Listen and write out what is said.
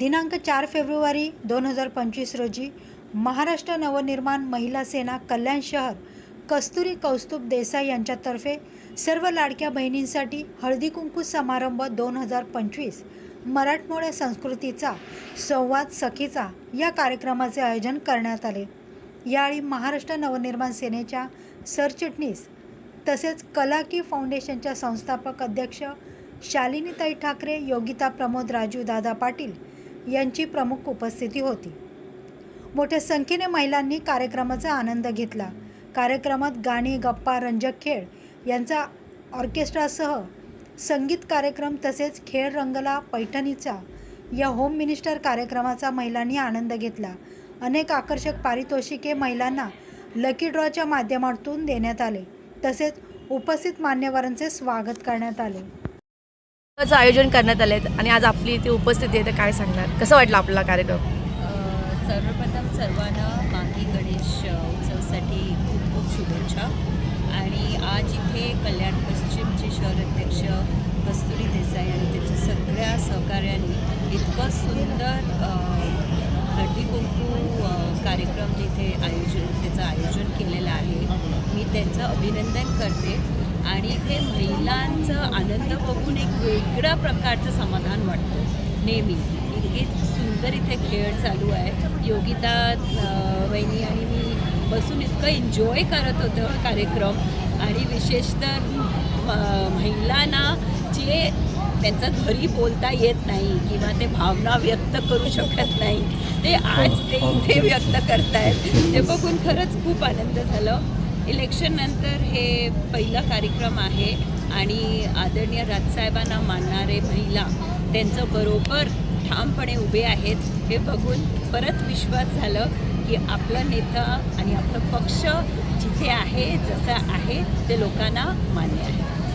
दिनांक चार फेब्रुवारी दोन हजार पंचवीस रोजी महाराष्ट्र नवनिर्माण महिला सेना कल्याण शहर कस्तुरी कौस्तुभ देसाई यांच्यातर्फे सर्व लाडक्या बहिणींसाठी हळदी कुंकू समारंभ दोन हजार पंचवीस मराठमोळ्या संस्कृतीचा संवाद सखीचा या कार्यक्रमाचे आयोजन करण्यात आले. यावेळी महाराष्ट्र नवनिर्माण सेनेच्या सरचिटणीस तसेच कला की फाउंडेशनच्या संस्थापक अध्यक्ष शालिनीताई ठाकरे योगिता प्रमोद राजू दादा पाटील यांची प्रमुख उपस्थिती होती. मोठ्या संख्येने महिलांनी कार्यक्रमाचा आनंद घेतला. कार्यक्रमात गाणी गप्पा रंजक खेळ यांचा ऑर्केस्ट्रासह संगीत कार्यक्रम तसेच खेळ रंगला पैठणीचा या होम मिनिस्टर कार्यक्रमाचा महिलांनी आनंद घेतला. अनेक आकर्षक पारितोषिके महिलांना लकी ड्रॉच्या माध्यमातून देण्यात आले. तसेच उपस्थित मान्यवरांचे स्वागत करण्यात आले. चं आयोजन करण्यात आले आणि आज आपली इथे उपस्थिती आहे तर काय सांगणार? कसं वाटलं आपला कार्यक्रम? सर्वप्रथम सर्वांना मागी गणेश उत्सवासाठी खूप खूप शुभेच्छा. आणि आज इथे कल्याण पश्चिमचे शहर अध्यक्ष कस्तुरी देसाई आणि त्याच्या सगळ्या सहकार्यांनी इतकं सुंदर हळदी कुंकू कार्यक्रम जिथे आयोजन त्याचं आयोजन केलं. मी त्यांचं अभिनंदन करते. आणि इथे महिलांचं आनंद बघून एक वेगळ्या प्रकारचं समाधान वाटतं. नेहमी. इतके सुंदर इथे खेळ चालू आहे. योगिता वहिनी आणि मी बसून इतकं एन्जॉय करत होतो कार्यक्रम. आणि विशेषतः म- महिलांना जे त्यांचं घरी बोलता येत नाही किंवा ते भावना व्यक्त करू शकत नाही ते आज ते इथे व्यक्त करतायत. ते बघून खरंच खूप आनंद झालं. इलेक्शननंतर हे पहिला कार्यक्रम आहे आणि आदरणीय राजसाहेबांना मानणारे महिला त्यांचं बरोबर ठामपणे उभे आहेत हे बघून परत विश्वास झालं की आपला नेता आणि आपलं पक्ष जिथे आहे जसं आहे ते लोकांना मान्य आहे.